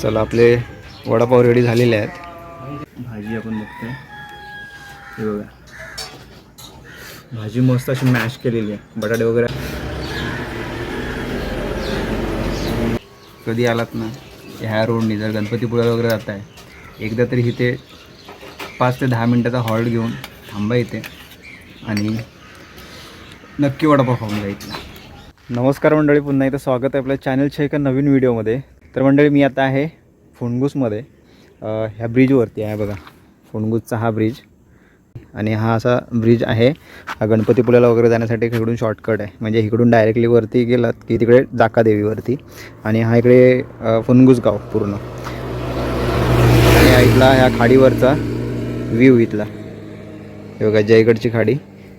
चला आपले वडापाव रेडी झालेले आहेत. भाजी आपण बघतोय. हे बघा. भाजी मस्त अशी मॅश केलेली आहे. बटाटे वगैरे. कधी आलात ना ह्या रोडनी जर गणपतीपुळ्याला वगैरे जात आहे एकदा तरी इथे पाच ते दहा मिनटाचा हॉल्ट घेऊन थांबा इथे. आणि नक्की वडापाव खाऊन जा इथला. नमस्कार मंडळी पुन्हा एकदा स्वागत आहे आपल्या चॅनलच्या एका नवीन व्हिडिओमध्ये तर मंडळी मी आता आहे फुणगुसमध्ये ह्या ब्रिजवरती आहे बघा. फुणगुसचा हा ब्रिज आणि हा असा ब्रिज आहे. हा गणपतीपुळ्याला वगैरे जाण्यासाठी इकडून शॉर्टकट आहे. म्हणजे इकडून डायरेक्टली वरती गेलात की तिकडे जाकादेवीवरती. आणि हा इकडे अं, फुणगुस गाव पूर्ण. आणि इथला ह्या खाडीवरचा व्ह्यू इथला. हे बघा जयगडची खाडी.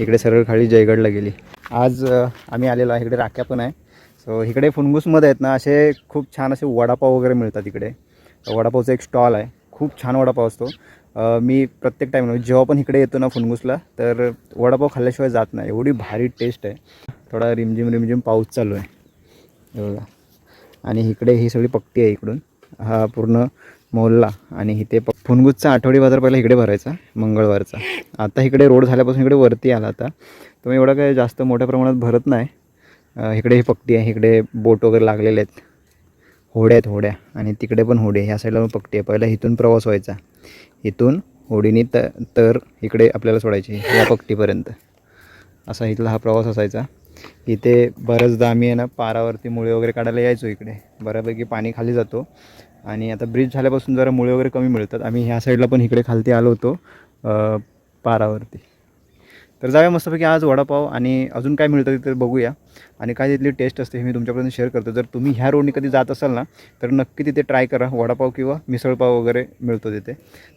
इकडे सरळ खाडी जयगडला गेली. आज आम्ही आलेलो आहे इकडे राख्या पण आहे. सो इकडे फुनगूसमध्ये आहेत ना असे खूप छान असे वडापाव वगैरे मिळतात इकडे. वडापावचा एक स्टॉल आहे. खूप छान वडापाव असतो. मी प्रत्येक टाईम जेव्हा पण इकडे येतो ना फुणगुसला तर वडापाव खाल्ल्याशिवाय जात नाही. एवढी भारी टेस्ट आहे. थोडा रिमझिम रिमझिम पाऊस चालू आहे. बघा. आणि इकडे ही सगळी पक्ती आहे इकडून. हा पूर्ण मोहल्ला आणि इथे प फुनगुजचा आठवडी बाजार पहिला इकडे भरायचा मंगळवारचा. आता इकडे रोड झाल्यापासून इकडे वरती आला आता. तर एवढा एवढं काय जास्त मोठ्या प्रमाणात भरत नाही. इकडे ही आहे इकडे बोट वगैरे लागलेले आहेत. होड्या आहेत होड्या. आणि तिकडे पण होडी आहे ह्या साईडला पण पट्टी आहे. पहिला इथून प्रवास व्हायचा. इथून होडीने त तर इकडे आपल्याला सोडायची या पकटीपर्यंत असा इथला हा प्रवास असायचा. इथे बऱ्याचदा आम्ही आहे ना पारावरती मुळे वगैरे काढायला यायचो इकडे. बऱ्यापैकी पाणी खाली जातो. आणि आता ब्रिज झाल्यापासून जरा मुळे वगैरे कमी मिळतात. आम्ही ह्या साईडला पण इकडे खालती आलो होतो पारावरती. तर जाऊया मस्तपैकी आज वडापाव आणि अजून काय मिळतं तिथे बघूया. आणि काय तिथली टेस्ट असते हे मी तुमच्यापर्यंत शेअर करतो. जर तुम्ही ह्या रोडने कधी जात असाल ना तर नक्की तिथे ट्राय करा. वडापाव किंवा मिसळपाव वगैरे मिळतो तिथे.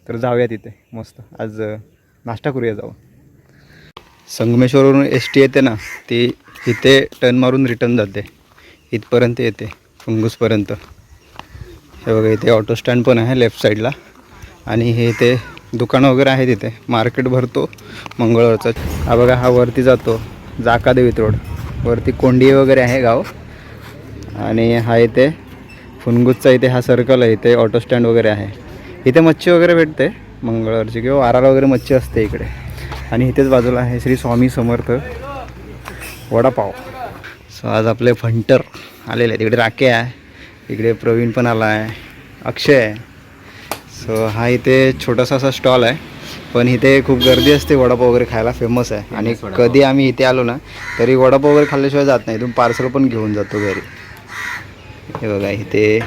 तर जाऊया तिथे. मस्त. आज नाश्ता करूया जाऊ. संगमेश्वरवरून एस टी येते ना ती इथे टर्न मारून रिटर्न जाते. इथपर्यंत येते. फुंगूसपर्यंत. हे बघा इथे ऑटो स्टँड पण आहे लेफ्ट साईडला आणि हे इथे दुकानं वगैरे आहेत इथे. मार्केट भरतो मंगळवारचा. हा बघा हा वरती जातो जाकादेवीत रोड. वरती कोंडी वगैरे आहे गाव. आणि हा इथे फुनगुजचा इथे हा सर्कल आहे. इथे ऑटो स्टँड वगैरे आहे. इथे मच्छी वगैरे भेटते मंगळवारची किंवा वाराला वगैरे मच्छी असते इकडे. आणि इथेच बाजूला आहे श्री स्वामी समर्थ वडापाव. सो आज आपले फंटर आलेले आहेत. इकडे राके आहे. इकडे प्रवीण पण आला आहे. अक्षय. आहे सो हा इथे छोटासा असा स्टॉल आहे. पण इथे खूप गर्दी असते वडापाव वगैरे खायला फेमस आहे. आणि कधी आम्ही इथे आलो ना तरी वडापाव वगैरे खाल्ल्याशिवाय जात नाही. इथून पार्सल पण घेऊन जातो घरी. हे बघा इथे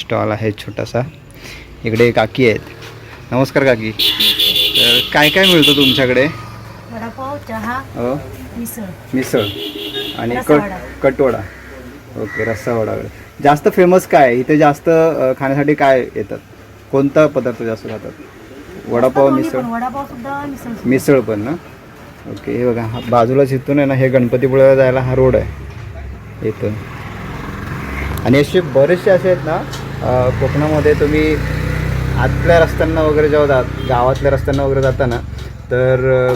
स्टॉल आहे छोटासा. इकडे काकी आहेत. नमस्कार काकी. तर काय काय मिळतं तुमच्याकडे? वडापाव चहा हो. मिसळ. मिसळ. आणि कट. कटवडा ओके रस्सा वडा वगैरे जास्त फेमस काय? इथे जास्त अ, खाण्यासाठी काय येतात? कोणता पदार्थ जास्त खातात? वडापाव मिसळ? पण, वडापाव सुद्धा मिसळ सुद्धा. मिसळ पण ना? ओके हे बघा हा बाजूलाच इथून आहे ना हे गणपतीपुळ्याला जायला हा रोड आहे. इथून. आणि असे बरेचसे असे आहेत ना अ, कोकणामध्ये तुम्ही आतल्या रस्त्यांना वगैरे जेव्हा जात गावातल्या रस्त्यांना वगैरे जाताना तर अ,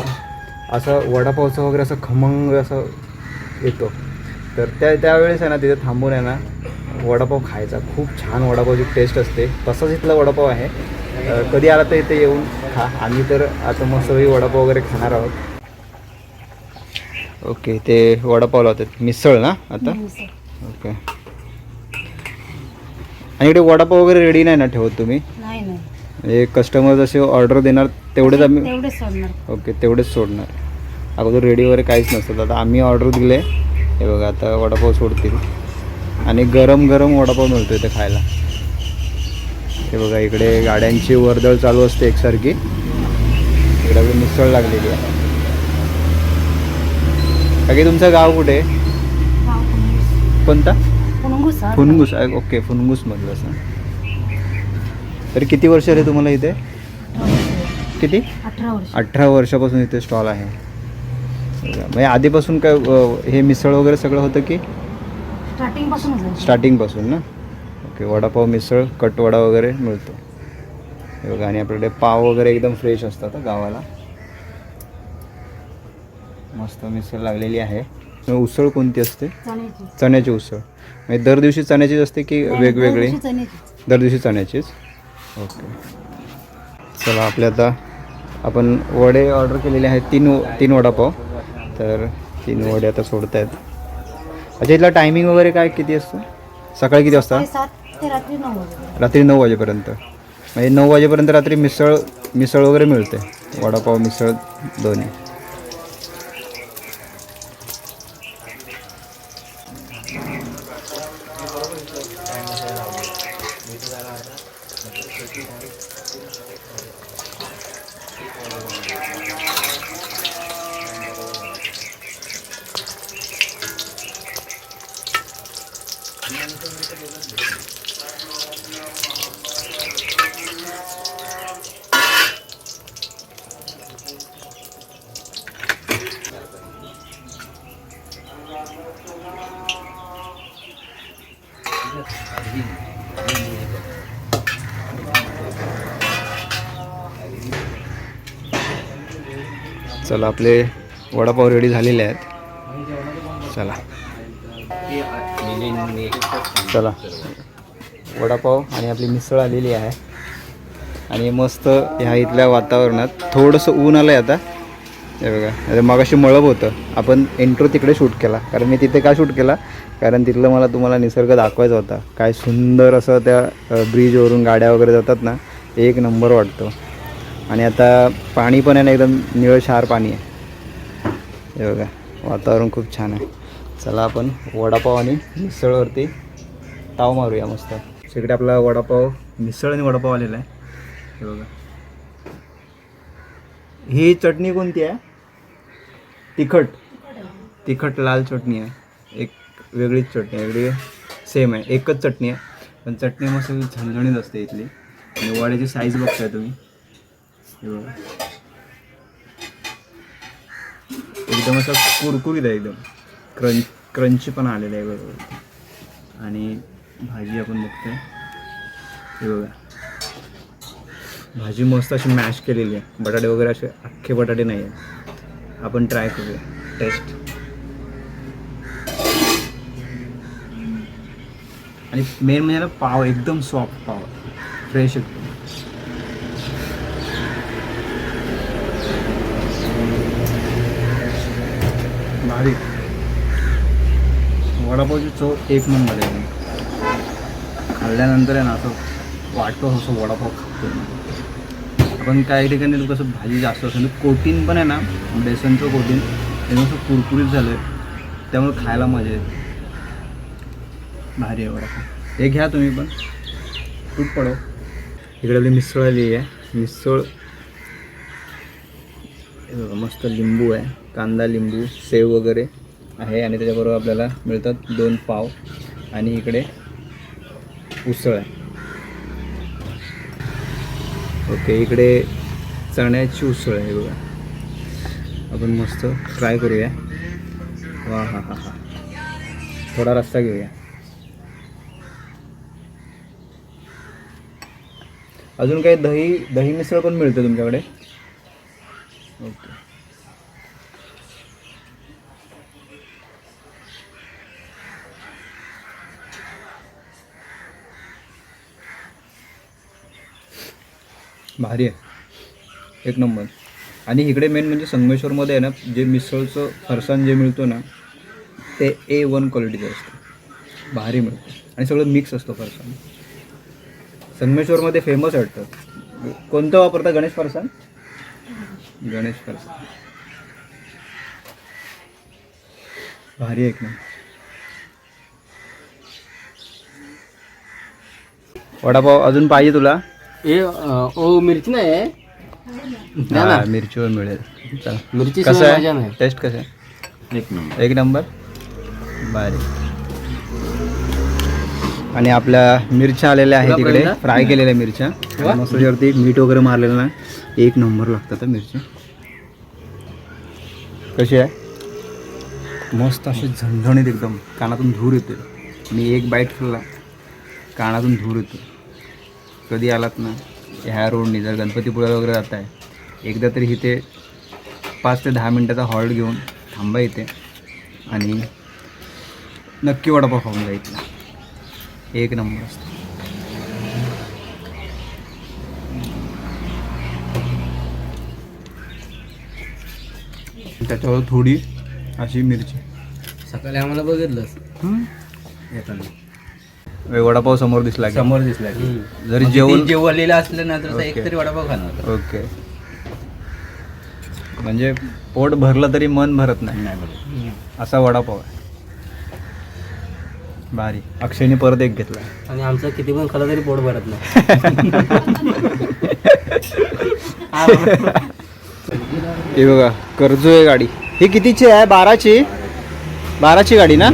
असं वडापावचं वगैरे असं खमंग असं येतो. तर त्या त्यावेळेस आहे ना तिथे थांबून आहे ना वडापाव खायचा. खूप छान वडापावची टेस्ट असते. तसाच इथला वडापाव आहे. कधी आला तर इथे येऊन खा. आम्ही तर आता मस्तपैकी वडापाव वगैरे खाणार आहोत. ओके ते वडापाव लावतात. मिसळ ना आता? मिसळ. ओके. आणि इकडे वडापाव वगैरे रेडी नाही ना ठेवत तुम्ही? म्हणजे कस्टमर जसे ऑर्डर देणार तेवढेच आम्ही ओके तेवढेच सोडणार. अगोदर रेडी वगैरे काहीच नसतं. आता आम्ही ऑर्डर दिले. हे बघा आता वडापाव सोडतील. आणि गरम गरम वडापाव मिळतो इथे खायला. हे बघा इकडे गाड्यांची वर्दळ चालू असते एकसारखी. इकडे मिसळ लागलेली आहे. बाकी तुमचं गाव कुठे. कोणता. फुनगुस ओके फुनगुसमधलं असं. तरी किती वर्ष आले तुम्हाला इथे? किती? अठरा वर्षापासून इथे स्टॉल आहे. म्हणजे आधीपासून काय अ, हे मिसळ वगैरे सगळं होतं की? स्टार्टिंग पासूनच आहे. स्टार्टिंगपासून ना? ओके वडापाव मिसळ कटवडा वगैरे मिळतो. हे बघा आणि आपल्याकडे पाव वगैरे एकदम फ्रेश असतात हं गावाला. मस्त मिसळ लागलेली आहे. मग उसळ कोणती असते? चण्याची. चण्याची उसळ. म्हणजे दर दिवशी चण्याचीच असते की वेगवेगळी? दरवर्षी चण्याचीच. दर दिवशी चण्याचीच? ओके. चला आपल्या आता आपण वडे ऑर्डर केलेले आहेत तीन तीन वडापाव. तर तीन वडे आता सोडत आहेत अच्छा इथला टायमिंग वगैरे काय? किती असतं? सकाळी किती वाजता? रात्री नऊ वाजेपर्यंत. म्हणजे नऊ वाजेपर्यंत रात्री मिसळ मिसळ वगैरे मिळते. वडापाव मिसळ दोन्ही. चला आपले वडापाव रेडी झालेले आहेत. चला. चला. वडापाव आणि आपली मिसळ आलेली आहे. आणि मस्त ह्या इथल्या वातावरणात थोडंसं ऊन आलं आहे आता. हे बघा आता मगाशी मळब होतं. आपण एंट्रो तिकडे शूट केला. कारण मी तिथे का शूट केला? कारण तिथलं मला तुम्हाला निसर्ग दाखवायचा होता. काय सुंदर असं त्या ब्रिजवरून गाड्या वगैरे जातात ना एक नंबर वाटतो. आणि आता पाणी पण आहे ना एकदम निळशार पाणी आहे. हे बघा वातावरण खूप छान आहे. चला आपण वडापाव आणि मिसळवरती ताव मारूया मस्त. सगळे आपला वडापाव मिसळ आणि वडापाव आलेला आहे. हे बघा. ही चटणी कोणती आहे? तिखट. तिखट लाल चटणी आहे. एक वेगळीच चटणी आहे. वेगळी सेम आहे. एकच चटणी आहे. पण चटणी मस्त झणझणीत असते इथली. आणि वड्याची साईज बघताय तुम्ही. हे बघा. एकदम असं कुरकुरीत आहे एकदम. क्रंच क्रंची पण आलेलं आहे बरोबर आणि भाजी आपण बघतोय. हे बघा. भाजी मस्त अशी मॅश केलेली आहे. बटाटे वगैरे असे अख्खे बटाटे नाही आहे आपण ट्राय करूया. टेस्ट आणि मेन म्हणजे ना पाव एकदम सॉफ्ट पाव. फ्रेश एकदम. भारी. वडापावची चव एक नंबर आहे. खाल्ल्यानंतर आहे ना असं वाटतं असं वडापाव खातो आपण काही ठिकाणी कसं भाजी जास्त असते म्हणजे कोटीन पण आहे ना बेसनचं कोटीन ते असं कुरकुरीत झालं आहे त्यामुळे खायला मजा येते. भारी आहे वडापाव. हे घ्या तुम्ही पण. तूप पडव इकडे आपली मिसळ आली आहे. मिसळ मस्त लिंबू आहे. कांदा लिंबू सेव वगैरे. आहे आणि त्याच्याबरोबर आपल्याला मिळतात दोन पाव आणि इकडे उसळ आहे. ओके इकडे चण्याची उसळ आहे बघा. आपण मस्त ट्राय करूया. वा हा हा हा. थोडा रस्ता घेऊया. अजून काही दही दही मिसळ पण मिळतं तुमच्याकडे ओके भारी आहे. एक नंबर. आणि इकडे मेन म्हणजे संगमेश्वरमध्ये आहे ना जे मिसळचं फरसाण जे मिळतो ना ते ए वन क्वालिटीचं असतं. भारी मिळतं. आणि सगळं मिक्स असतो फरसाण. संगमेश्वरमध्ये फेमस वाटतं. कोणतं वापरता गणेश फरसाण? गणेश फरसाण. भारी आहे एक ना वडापाव अजून पाहिजे तुला? ए अ, ओ मिरची नाही आहे. द्या ना. हा, मिरचीवर मिळेल. चला. मिरची कसं मजा आहे नाही. टेस्ट कसं आहे? एक नंबर. एक नंबर? भारी आणि आपल्या मिरच्या आलेल्या आहेत तुला तिकडे? फ्राय केलेल्या मिरच्या. आणि मस्त त्याच्यावरती मीठ वगैरे मारलेलं ना एक नंबर लागतात हं मिरची. कशी आहे? मस्त अशी झणझणीत एकदम. कानातून धूर येते मी एक बाईट खाल्ला. कानातून धूर येतो कधी आलात ना ह्या रोडनी जर गणपतीपुळ्याला वगैरे जात आहे एकदा तरी इथे पाच ते दहा मिनटाचा हॉल्ट घेऊन थांबा इथे आणि नक्की वडापाव खाऊन जा इथला. एक नंबर असतो. त्याच्यावर थोडी अशी मिरची. सकाळी आम्हाला बघितलंस. येताना. वडापाव समोर दिसला की. समोर दिसला की. जरी मग जेवण जेवलेलं असलं ना तर ओके. एक तरी वडापाव खाणार ओके. म्हणजे पोट भरलं तरी मन भरत नाही. नाही असा वडापाव आहे. भारी. अक्षयने परत एक घेतला. आणि आमचं किती पण खाल्लं तरी पोट भरत नाही. हे बघा कर्जो आहे गाडी. ही कितीची आहे? बाराची? बाराची गाडी ना?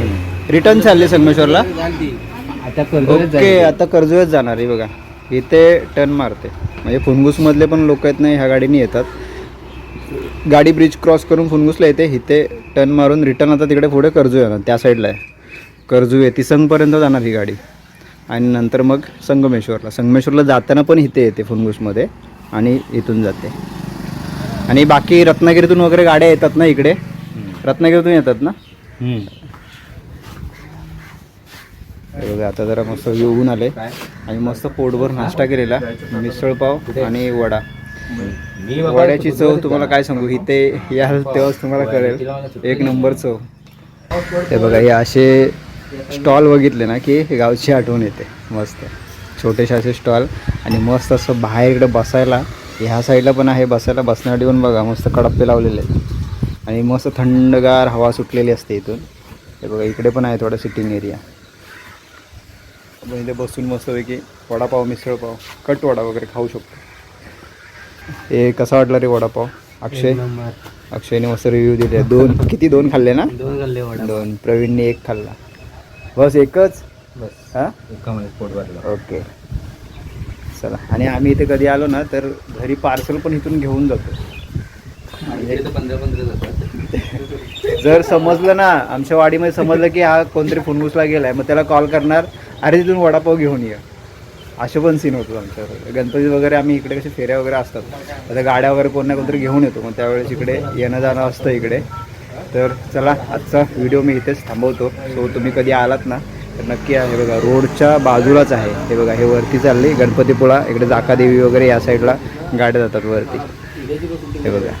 रिटर्न चालली संगमेश्वरला. आता ओके आता कर्जोच जाणार आहे बघा. इथे टर्न मारते. म्हणजे फुनगुसमधले पण लोक आहेत ना ह्या गाडीने येतात. गाडी ब्रिज क्रॉस करून फुनगुसला येते इथे टर्न मारून रिटर्न आता तिकडे पुढे कर्जू येणार त्या साईडला आहे. कर्जू आहे तिसंगपर्यंत जाणार ही गाडी. आणि नंतर मग संगमेश्वरला. संगमेश्वरला जाताना पण इथे येते फुनगुसमध्ये आणि इथून जाते. आणि बाकी रत्नागिरीतून वगैरे गाड्या येतात ना इकडे? रत्नागिरीतून येतात ना? बघा आता जरा मस्त येऊन आले. आणि मस्त पोटभर नाश्ता केलेला. मिसळपाव आणि वडा. वड्याची चव तुम्हाला काय सांगू? इथे याल तेव्हाच तुम्हाला कळेल. एक नंबर चव. हे बघा हे असे स्टॉल बघितले ना की गावची आठवण येते. मस्त. छोटेसे असे स्टॉल आणि मस्त असं बाहेर इकडे बसायला. ह्या साईडला पण आहे बसायला. बसण्यासाठी पण बघा मस्त कडप्पे लावलेले आहेत. आणि मस्त थंडगार हवा सुटलेली असते इथून. हे बघा इकडे पण आहे थोडा सिटिंग एरिया इथे बसून मस्तपैकी वडापाव मिसळपाव कट वडा वगैरे खाऊ शकतो. हे कसा वाटला रे वडापाव? अक्षय? अक्षयने मस्त रिव्ह्यू दिले. दोन किती दोन खाल्ले ना? दोन वडा दोन. प्रवीणने एक खाल्ला. बस एकच? बस. हां? पोट भरलं. ओके. चला. आणि आम्ही इथे कधी आलो ना तर घरी पार्सल पण इथून घेऊन जातो. जर समजलं ना आमच्या वाडीमध्ये समजलं की हा कोणतरी फुनगुसला गेलाय मग त्याला कॉल करणार. अरे तिथून वडापाव घेऊन ये. असे पण सीन होतो आमच्या गणपती वगैरे आम्ही इकडे कसे फेऱ्या वगैरे असतात. आता गाड्या वगैरे कोण ना कोणतरी घेऊन येतो. मग त्यावेळेस इकडे येणं जाणं असतं इकडे. तर चला आजचा व्हिडिओ मी इथेच थांबवतो. सो तुम्ही कधी आलात ना तर नक्की आहे हे बघा रोडच्या बाजूलाच आहे. हे बघा हे वरती चालली. गणपतीपुळा इकडे जाकादेवी वगैरे या साईडला गाड्या जातात वरती. हे बघा.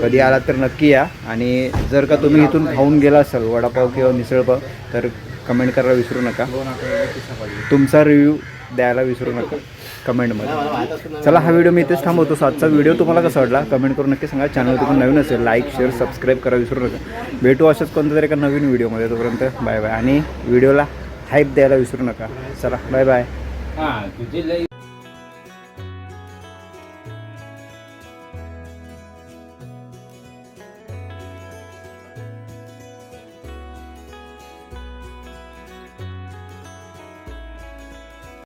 कधी आलात तर नक्की या. आणि जर का तुम्ही इथून खाऊन गेला असाल वडापाव किंवा मिसळपाव तर कमेंट करायला विसरू नका. तुमचा रिव्ह्यू द्यायला विसरू नका कमेंटमध्ये. चला हा व्हिडिओ मी इथेच थांबवतो. सो आजचा व्हिडिओ तुम्हाला कसा वाटला? कमेंट करून नक्की सांगा. चॅनलवरती पण नवीन असेल लाईक शेअर सबस्क्राईब करा विसरू नका. भेटू अशाच कोणत्या तरी एका नवीन व्हिडिओमध्ये तोपर्यंत बाय बाय आणि व्हिडिओला हाईप द्यायला विसरू नका. चला बाय बाय हां